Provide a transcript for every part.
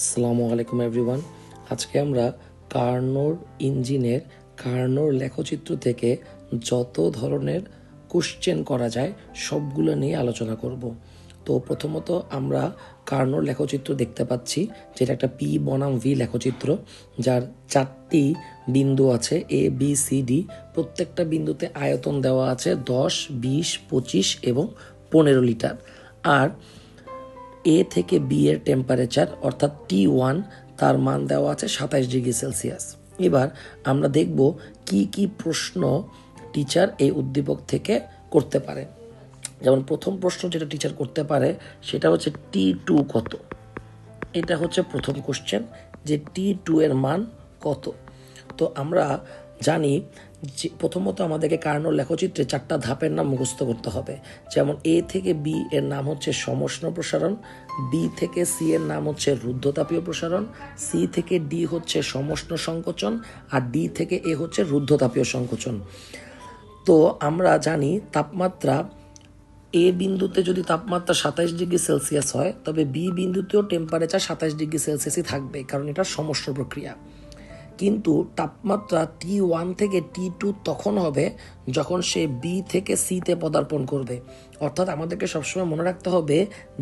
আসসালামু আলাইকুম এভরিওয়ান আজকে আমরা কার্নোর ইঞ্জিনের কার্নোর লেখচিত্র থেকে যত ধরনের কোশ্চেন করা যায় সবগুলো নিয়ে আলোচনা করব। তো প্রথমত আমরা কার্নোর লেখচিত্র দেখতে পাচ্ছি, যেটা একটা পি বনাম ভি লেখচিত্র, যার চারটি বিন্দু আছে এ বি সি ডি প্রত্যেকটা বিন্দুতে আয়তন দেওয়া আছে দশ, বিশ, পঁচিশ এবং পনেরো লিটার। আর এ থেকে বি এর টেম্পারেচার অর্থাৎ টি ওয়ান তার মান দেওয়া আছে সাতাইশ ডিগ্রি সেলসিয়াস। এবার আমরা দেখব কি কি প্রশ্ন টিচার এই উদ্দীপক থেকে করতে পারে। যেমন প্রথম প্রশ্ন যেটা টিচার করতে পারে, সেটা হচ্ছে টি টু কত? এটা হচ্ছে প্রথম কোশ্চেন যে টি টু এর মান কত? তো আমরা জানি যে প্রথমত আমাদেরকে কার্নোর লেখচিত্রে চারটা ধাপের নাম মুখস্থ করতে হবে। যেমন এ থেকে বি এর নাম হচ্ছে সমষ্ণ প্রসারণ, বি থেকে সি এর নাম হচ্ছে রুদ্ধতাপীয় প্রসারণ, সি থেকে ডি হচ্ছে সমষ্ণ সংকোচন, আর ডি থেকে এ হচ্ছে রুদ্ধতাপীয় সংকোচন। তো আমরা জানি তাপমাত্রা এ বিন্দুতে যদি তাপমাত্রা সাতাইশ ডিগ্রি সেলসিয়াস হয়, তবে বি বিন্দুতেও টেম্পারেচার সাতাইশ ডিগ্রি সেলসিয়াসই থাকবে, কারণ এটা সমস্ত প্রক্রিয়া। কিন্তু তাপমাত্রা টি ওয়ান থেকে টি টু তখন হবে যখন সে বি থেকে সিতে পদার্পণ করবে। অর্থাৎ আমাদেরকে সবসময় মনে রাখতে হবে,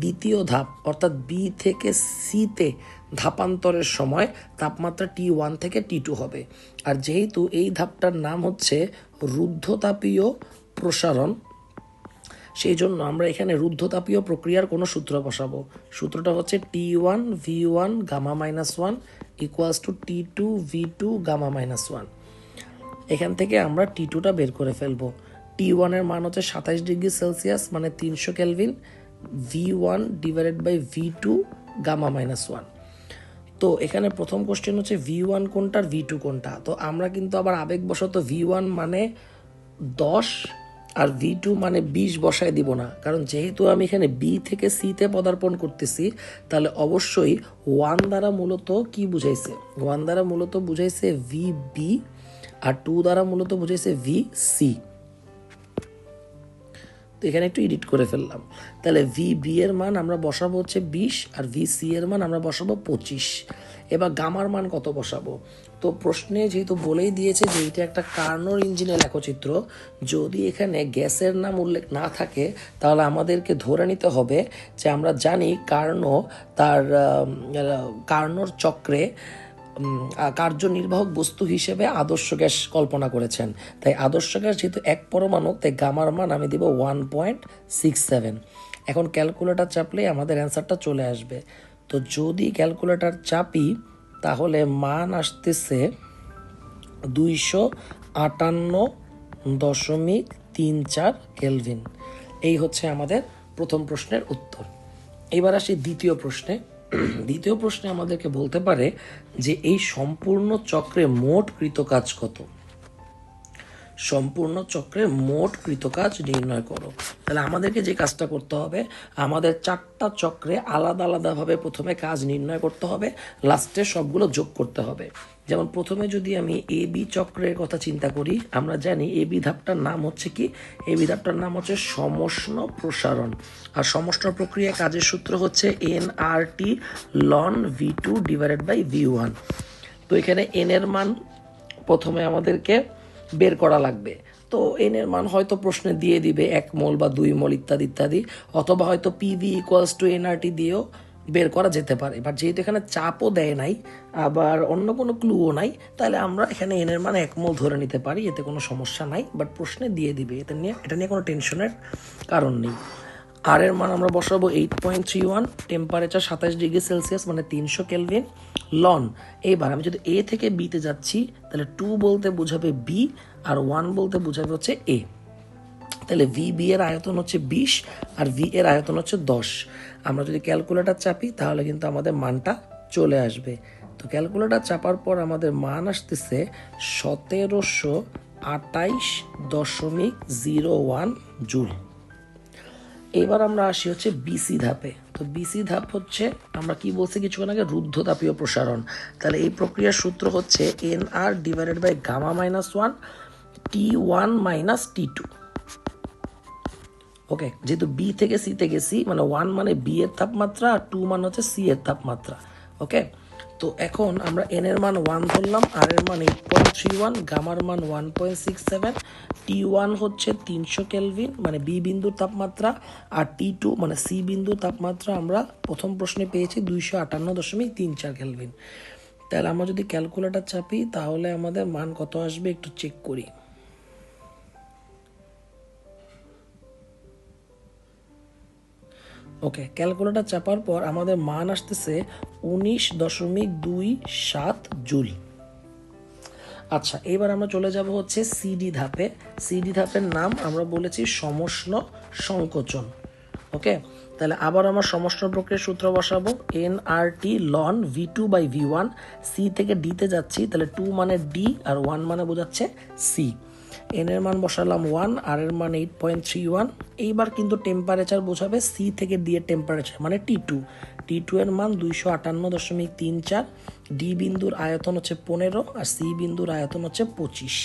দ্বিতীয় ধাপ, অর্থাৎ বি থেকে সিতে ধাপান্তরের সময় তাপমাত্রা টি ওয়ান থেকে টি টু হবে। আর যেহেতু এই ধাপটার নাম হচ্ছে রুদ্ধতাপীয় প্রসারণ, সেই জন্য আমরা এখানে রুদ্ধতাপীয় প্রক্রিয়ার কোনো সূত্র বসাবো। সূত্রটা হচ্ছে T one V one gamma minus one equals two T two V two gamma minus one এখান থেকে আমরা টি টুটা বের করে ফেলব। টি ওয়ানের মান হচ্ছে সাতাইশ ডিগ্রি সেলসিয়াস মানে তিনশো Kelvin. V one divided by V two gamma minus one তো এখানে প্রথম কোশ্চেন হচ্ছে ভি ওয়ান কোনটা আর ভি টু কোনটা? তো আমরা কিন্তু আবার আবেগবশত ভি ওয়ান মানে দশ আর ভি টু মানে বিশ বসায় দিব না। কারণ যেহেতু আমি এখানে বি থেকে সিতে পদার্পণ করতেছি, তাহলে অবশ্যই ওয়ান দ্বারা মূলত কি বুঝাইছে? ওয়ান দ্বারা মূলত বুঝাইছে ভি বি আর টু দ্বারা মূলত বুঝাইছে ভি সি তো এখানে একটু এডিট করে ফেললাম। তাহলে ভি বি এর মান আমরা বসাবো হচ্ছে বিশ আর ভি সি এর মান আমরা বসাবো পঁচিশ। এবার গামার মান কত বসাবো? তো প্রশ্নে যেহেতু বলেই দিয়েছে যে এটা একটা কার্নোর ইঞ্জিনের লেখচিত্র, যদি এখানে গ্যাসের নাম উল্লেখ না থাকে, তাহলে আমাদেরকে ধরে নিতে হবে যে আমরা জানি কার্নো তার কার্নোর চক্রে কার্যনির্বাহক বস্তু হিসেবে আদর্শ গ্যাস কল্পনা করেছেন। তাই আদর্শ গ্যাস যেহেতু এক পরমাণু, তাই গামার মান আমি দিব ওয়ান পয়েন্ট সিক্স সেভেন এখন ক্যালকুলেটার চাপলেই আমাদের অ্যান্সারটা চলে আসবে। তো যদি ক্যালকুলেটার চাপি, তাহলে মান আসতেছে দুইশো আটান্ন দশমিক তিন চার কেলভিন। এই হচ্ছে আমাদের প্রথম প্রশ্নের উত্তর। এবার আসি দ্বিতীয় প্রশ্নে। দ্বিতীয় প্রশ্নে আমাদেরকে বলতে পারে যে এই সম্পূর্ণ চক্রে মোট কৃত কাজ কত? সম্পূর্ণ চক্রের মোট কৃতকাজ নির্ণয় করো। তাহলে আমাদেরকে যে কাজটা করতে হবে, আমাদের চারটা চক্রে আলাদা আলাদাভাবে প্রথমে কাজ নির্ণয় করতে হবে, লাস্টে সবগুলো যোগ করতে হবে। যেমন প্রথমে যদি আমি এ, বি চক্রের কথা চিন্তা করি, আমরা জানি এ, বি ধাপটার নাম হচ্ছে কি? এ, বি ধাপটার নাম হচ্ছে সমষ্ণ প্রসারণ। আর সমষ্ণ প্রক্রিয়া কাজের সূত্র হচ্ছে N, R, T, ln, V two divided by V one. তো এখানে এন এর মান প্রথমে আমাদেরকে বের করা লাগবে। তো এন এর মান হয়তো প্রশ্নে দিয়ে দিবে এক মোল বা দুই মোল ইত্যাদি ইত্যাদি, অথবা হয়তো পিভি ইকুয়ালস টু এনআরটি দিয়েও বের করা যেতে পারে। এবার যেহেতু এখানে চাপও দেয় নাই, আবার অন্য কোনো ক্লুও নাই, তাহলে আমরা এখানে এনের মান এক মোল ধরে নিতে পারি, এতে কোনো সমস্যা নাই। বাট প্রশ্নে দিয়ে দিবে, এটা নিয়ে এটা নিয়ে কোনো টেনশনের কারণ নেই। আর এর মান আমরা বসাবো eight point three one temperature সাতাশ ডিগ্রি সেলসিয়াস মানে তিনশো কেলভিন লন এইবার আমি যদি এ থেকে বিতে যাচ্ছি, তাহলে টু বলতে বোঝাবে বি আর ওয়ান বলতে বোঝাবে হচ্ছে এ তাহলে ভি বি এর আয়তন হচ্ছে বিশ আর ভি এর আয়তন হচ্ছে দশ। আমরা যদি ক্যালকুলেটর চাপি, তাহলে কিন্তু আমাদের মানটা চলে আসবে। তো ক্যালকুলেটর চাপার পর আমাদের মান আসতেছে সতেরোশো আটাইশ দশমিক জিরো ওয়ান জুল। এবার আমরা আসি হচ্ছে বিসি ধাপে। তো বিসি ধাপ হচ্ছে, আমরা কি বলছি কিছুক্ষণ আগে? রুদ্ধতাপীয় প্রসারণ। তাহলে এই প্রক্রিয়ার সূত্র হচ্ছে N R divided by gamma minus one T one minus T two okay যেহেতু বি থেকে সিতে গেছি মানে ওয়ান মানে বি এর তাপমাত্রা, আর টু মানে হচ্ছে সি এর তাপমাত্রা। ওকে তো এখন আমরা এন এর মান ওয়ান ধরলাম আর এর মান এইট পয়েন্ট থ্রি ওয়ান গামার মান one point six seven T one হচ্ছে তিনশো কেলভিন মানে বি বিন্দুর তাপমাত্রা, আর টি টু মানে সি বিন্দুর তাপমাত্রা আমরা প্রথম প্রশ্নে পেয়েছি দুইশো আটান্ন দশমিক তিন চার কেলভিন তাহলে আমরা যদি ক্যালকুলেটার চাপি, তাহলে আমাদের মান কত আসবে একটু চেক করি। ওকে ক্যালকুলেটার চাপার পর আমাদের মান আসতেছে উনিশ দশমিক দুই সাত জুল। আচ্ছা এবার আমরা চলে যাব হচ্ছে সিডি ধাপে। সিডি ধাপের নাম আমরা বলেছি সমষ্ণ সংকোচন। ওকে তাহলে আবার আমার সমষ্ণ প্রক্রিয়ার সূত্র বসাবো। N R T ln V two by V one C থেকে ডিতে যাচ্ছি, তাহলে টু মানে ডি আর ওয়ান মানে বোঝাচ্ছে সি এন এর মান বসালাম ওয়ান আর এর মান এইট পয়েন্ট থ্রি ওয়ান এইবার কিন্তু টেম্পারেচার বোঝাবে সি থেকে ডি এর টেম্পারেচার মানে টি টু টি টু এর মান দুইশো আটান্ন দশমিক তিন চার। ডি বিন্দুর আয়তন হচ্ছে পনেরো আর সি বিন্দুর আয়তন হচ্ছে পঁচিশ।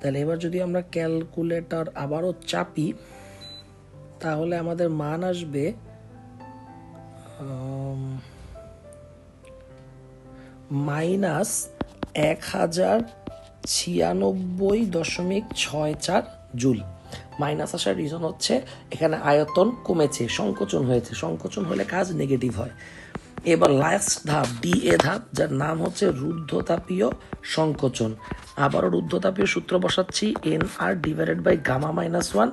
তাহলে এবার যদি আমরা ক্যালকুলেটর আবারও চাপি, তাহলে আমাদের মান আসবে মাইনাস এক হাজার ছিয়ানব্বই দশমিক ছয় চার জুল। মাইনাস আসার রিজন হচ্ছে এখানে আয়তন কমেছে, সংকোচন হয়েছে। সংকোচন হলে কাজ নেগেটিভ হয়। এবার লাস্ট ধাপ ডি এ ধাপ, যার নাম হচ্ছে রুদ্ধতাপীয় সংকোচন। আবারও রুদ্ধতাপীয় সূত্র বসাচ্ছি N R divided by gamma minus one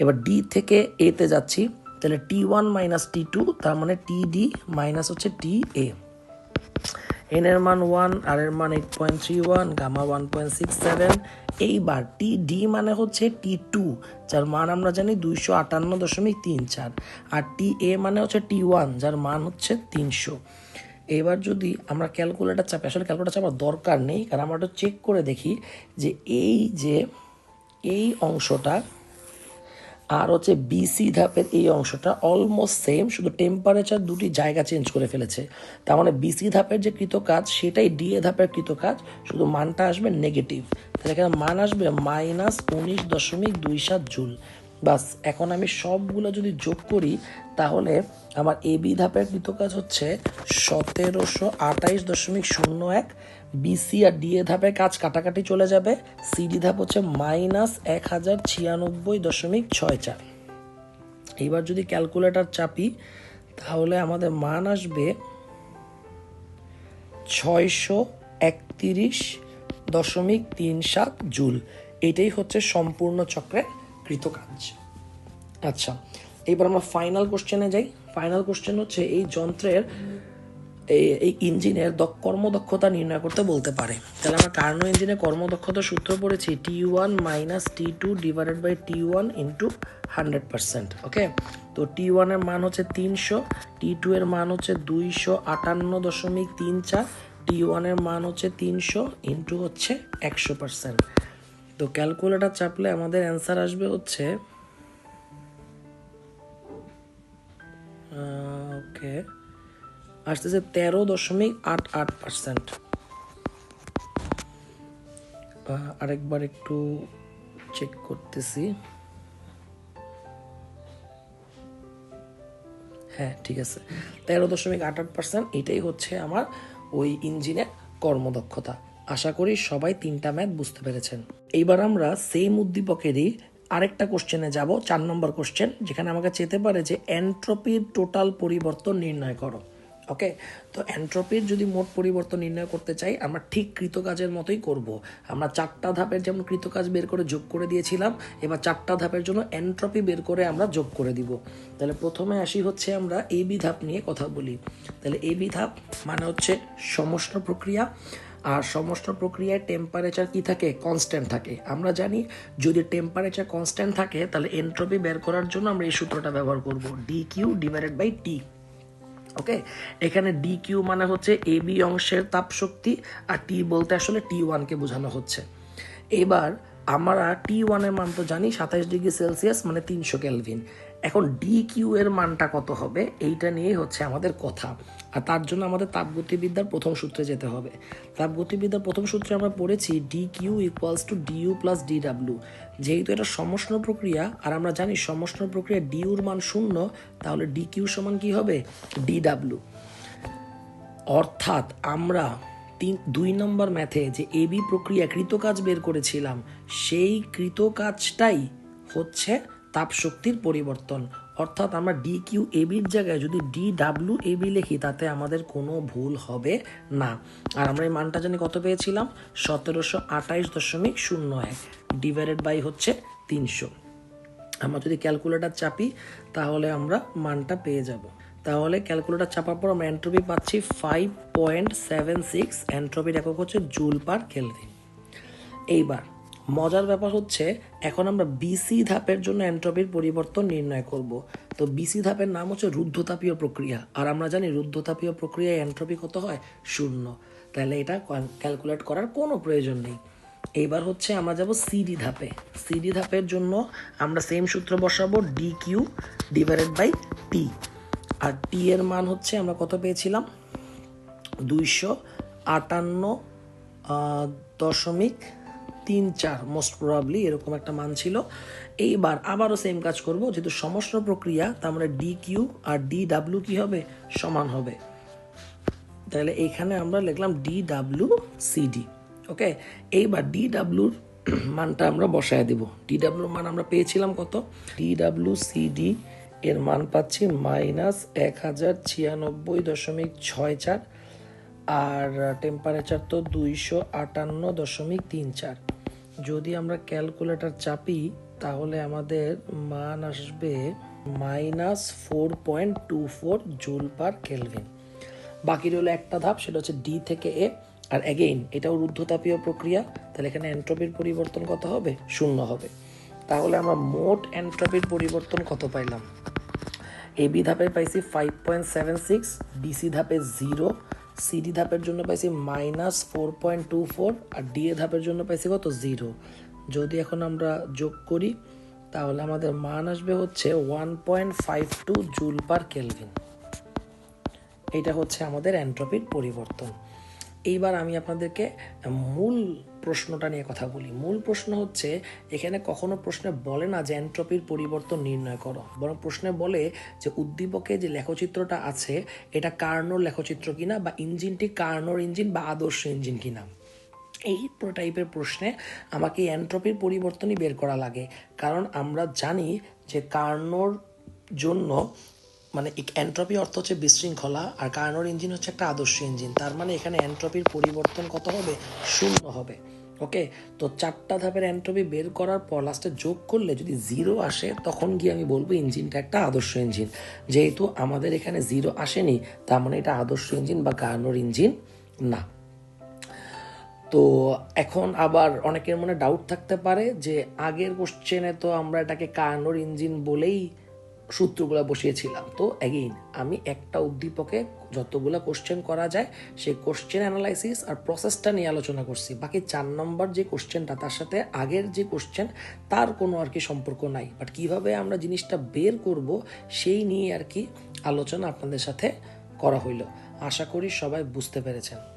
এবার ডি থেকে এতে যাচ্ছি, তাহলে T one minus T two তার মানে টি ডি মাইনাস হচ্ছে টি এ এন এর মান ওয়ান আর এর মান eight point three one gamma one point six seven এইবার টি ডি মানে হচ্ছে টি টু যার মান আমরা জানি দুইশো আটান্ন দশমিক তিন চার, আর টি এ মানে হচ্ছে টি ওয়ান যার মান হচ্ছে তিনশো। এবার যদি আমরা ক্যালকুলেটার চাপে, আসলে ক্যালকুলেটার চাপার দরকার নেই, কারণ আমরা একটু চেক করে দেখি যে এই যে, এই অংশটা আর হচ্ছে বিসি ধাপের এই অংশটা অলমোস্ট সেম শুধু টেম্পারেচার দুটি জায়গা চেঞ্জ করে ফেলেছে। তার মানে বিসি ধাপের যে কৃতকাজ, সেটাই ডিএ ধাপের কৃতকাজ, শুধু মানটা আসবে নেগেটিভ তাহলে এখানে মান আসবে মাইনাস উনিশ দশমিক দুই সাত জুল। বাস, এখন আমি সবগুলো যদি যোগ করি, তাহলে আমার এ বি ধাপের কৃতকাজ হচ্ছে সতেরোশো আঠাইশ দশমিক শূন্য এক বিসি আর ডিএ ধাপের কাজ কাটাকাটি চলে যাবে। সিডি ধাপ হচ্ছে মাইনাস এক হাজার ছিয়ানব্বই দশমিক ছয় চার। এইবার যদি ক্যালকুলেটর চাপি, তাহলে আমাদের মান আসবে ছয়শো একত্রিশ দশমিক তিন সাত জুল। এটাই হচ্ছে সম্পূর্ণ চক্রের কৃতকাজ আচ্ছা এবার আমরা ফাইনাল কোশ্চেনে যাই। ফাইনাল কোশ্চেন হচ্ছে এই যন্ত্রের এই ইঞ্জিনের কর্মদক্ষতা নির্ণয় করতে বলতে পারে। তাহলে আমরা কার্নো ইঞ্জিনের কর্মদক্ষতা সূত্র পড়েছি T one minus T two divided by T one into hundred percent okay তো টি ওয়ানের মান হচ্ছে তিনশো টি টু এর মান হচ্ছে দুইশো আটান্ন দশমিক তিন চার টি ওয়ানের মান হচ্ছে তিনশো ইন্টু হচ্ছে একশো পার্সেন্ট তো ক্যালকুলেটার চাপলে আমাদের অ্যান্সার আসবে হচ্ছে ওকে আসতেছে তেরো দশমিক আট আট পার্সেন্ট আরেকবার একটু চেক করতেছি হ্যাঁ ঠিক আছে তেরো দশমিক আট আট পার্সেন্ট এটাই হচ্ছে আমার ওই ইঞ্জিনের কর্মদক্ষতা আশা করি সবাই তিনটা ম্যাথ বুঝতে পেরেছেন এইবার আমরা সেম উদ্দীপকেরই আরেকটা কোশ্চেনে যাব চার নম্বর কোশ্চেন যেখানে আমাকে চেতে পারে যে এন্ট্রপির টোটাল পরিবর্তন নির্ণয় করো ওকে তো এন্ট্রপির যদি মোট পরিবর্তন নির্ণয় করতে চাই, আমরা ঠিক কৃতকাজের মতোই করব। আমরা চারটা ধাপের যেমন কৃতকাজ বের করে যোগ করে দিয়েছিলাম, এবার চারটা ধাপের জন্য এন্ট্রপি বের করে আমরা যোগ করে দিব। তাহলে প্রথমে আসি হচ্ছে আমরা এ বি ধাপ নিয়ে কথা বলি। তাহলে এ বি ধাপ মানে হচ্ছে সমস্ত প্রক্রিয়া। আর সমস্ত প্রক্রিয়ায় টেম্পারেচার কি থাকে? কনস্ট্যান্ট থাকে। আমরা জানি যদি টেম্পারেচার কনস্ট্যান্ট থাকে, তাহলে এন্ট্রপি বের করার জন্য আমরা এই সূত্রটা ব্যবহার করব। D Q divided by T okay? এখানে ডি কিউ মানে হচ্ছে এ বি অংশের তাপ শক্তি আর টি বলতে আসলে টি ওয়ানকে বোঝানো হচ্ছে। এবার আমরা টি ওয়ানের মান তো জানি সাতাশ ডিগ্রি সেলসিয়াস মানে তিনশো কেলভিন। এখন ডি কিউ এর মানটা কত হবে? এইটা নিয়ে হচ্ছে আমাদের কথা। আর তার জন্য আমাদের তাপগতিবিদ্যার প্রথম সূত্রে যেতে হবে। তাপগতিবিদ্যার প্রথম সূত্রে আমরা পড়েছি D Q equals to D U plus D W যেহেতু এটা সমষ্ণ প্রক্রিয়া, আর আমরা জানি সমষ্ণ প্রক্রিয়া ডিউর মান শূন্য, তাহলে ডি কিউ সমান কি হবে? ডি ডাব্লিউ অর্থাৎ আমরা তিন, দুই নম্বর ম্যাথে যে এবি প্রক্রিয়া কৃতকাজ বের করেছিলাম, সেই কৃতকাজটাই হচ্ছে তাপশক্তির পরিবর্তন। অর্থাৎ আমরা ডি কিউ এবির জায়গায় যদি ডি ডাব্লিউ এবি লিখি, তাতে আমাদের কোনো ভুল হবে না। আর আমরা এই মানটা জানি কত পেয়েছিলাম? সতেরোশো আঠাইশ দশমিক শূন্য এক ডিভাইডেড বাই হচ্ছে তিনশো। আমরা যদি ক্যালকুলেটার চাপি, তাহলে আমরা মানটা পেয়ে যাব। তাহলে ক্যালকুলেটার চাপার পর আমরা এন্ট্রপি পাচ্ছি ফাইভ পয়েন্ট সেভেন সিক্স এন্ট্রপির একক হচ্ছে জুল পার কেলভিন এইবার মজার ব্যাপার হচ্ছে, এখন আমরা বিসি ধাপের জন্য এন্ট্রপির পরিবর্তন নির্ণয় করব। তো বিসি ধাপের নাম হচ্ছে রুদ্ধতাপীয় প্রক্রিয়া। আর আমরা জানি রুদ্ধতাপীয় প্রক্রিয়ায় এন্ট্রপি কত হয়? শূন্য। তাহলে এটা ক্যালকুলেট করার কোনো প্রয়োজন নেই। এইবার হচ্ছে আমরা যাব সিডি ধাপে। সিডি ধাপের জন্য আমরা সেম সূত্র বসাবো D Q divided by T R T এর মান হচ্ছে আমরা কত পেয়েছিলাম? দুইশো আটান্ন দশমিক তিন চার মোস্ট প্রবাবলি এরকম একটা মান ছিল। এইবার আবারও সেম কাজ করব, যেহেতু সমস্ত প্রক্রিয়া, তার মানে ডি কিউ আর ডি ডাব্লিউ কি হবে? সমান হবে। তাহলে এইখানে আমরা লিখলাম ডি ডাব্লিউ সিডি ওকে এইবার ডি ডাব্লিউর মানটা আমরা বসায় দিব। ডি ডাব্লিউর মান আমরা পেয়েছিলাম কত? ডি ডাব্লিউ সিডি এর মান পাচ্ছি মাইনাস এক হাজার ছিয়ানব্বই দশমিক ছয় চার, আর টেম্পারেচার তো দুইশো আটান্ন দশমিক তিন চার। যদি আমরা ক্যালকুলেটর চাপি, তাহলে আমাদের মান আসবে minus four point two four joule per kelvin. বাকি রইল একটা ধাপ, সেটা হচ্ছে ডি থেকে এ আর অ্যাগেইন এটাও রুদ্ধতাপীয় প্রক্রিয়া, তাহলে এখানে এন্ট্রপির পরিবর্তন কত হবে? শূন্য হবে। তাহলে আমরা মোট এন্ট্রপির পরিবর্তন কত পাইলাম? এবি ধাপে পাইছি five point seven six DC ধাপে জিরো সিডি ধাপের জন্য পাইছি minus four point two four আর ডিএ ধাপের জন্য পাইছি কত জিরো যদি এখন আমরা যোগ করি, তাহলে আমাদের মান আসবে হচ্ছে one point five two joule per kelvin এটা হচ্ছে আমাদের অ্যান্ট্রপির পরিবর্তন। এইবার আমি আপনাদেরকে মূল প্রশ্নটা নিয়ে কথা বলি। মূল প্রশ্ন হচ্ছে, এখানে কখনো প্রশ্নে বলে না যে এন্ট্রপির পরিবর্তন নির্ণয় করো। বরং প্রশ্নে বলে যে উদ্দীপকে যে লেখচিত্রটা আছে, এটা কার্নোর লেখচিত্র কিনা বা ইঞ্জিনটি কার্নোর ইঞ্জিন বা আদর্শ ইঞ্জিন কিনা? এই টাইপের প্রশ্নে আমাকে এন্ট্রপির পরিবর্তনই বের করা লাগে। কারণ আমরা জানি যে কার্নোর জন্য মানে এন্ট্রপি অর্থ হচ্ছে বিশৃঙ্খলা, আর কার্নোর ইঞ্জিন হচ্ছে একটা আদর্শ ইঞ্জিন। তার মানে এখানে এন্ট্রপির পরিবর্তন কত হবে? শূন্য হবে। ওকে? তো চারটা ধাপের এন্ট্রপি বের করার পর লাস্টে যোগ করলে যদি জিরো আসে, তখন গিয়ে আমি বলব ইঞ্জিনটা একটা আদর্শ ইঞ্জিন। যেহেতু আমাদের এখানে জিরো আসেনি, তার মানে এটা আদর্শ ইঞ্জিন বা কার্নোর ইঞ্জিন না। তো এখন আবার অনেকের মনে ডাউট থাকতে পারে যে আগের কোশ্চেনে তো আমরা এটাকে কার্নোর ইঞ্জিন বলেই সূত্রগুলো বসিয়েছিলাম। তো অ্যাগেইন আমি একটা উদ্দীপকে যতগুলো কোশ্চেন করা যায়, সেই কোশ্চেন অ্যানালাইসিস আর প্রসেসটা নিয়ে আলোচনা করছি। বাকি চার নম্বর যে কোশ্চেনটা তার সাথে আগের যে কোশ্চেন তার কোনো আর কি সম্পর্ক নাই। বাট কীভাবে আমরা জিনিসটা বের করব, সেই নিয়ে আর কি আলোচনা আপনাদের সাথে করা হইল। আশা করি সবাই বুঝতে পেরেছেন।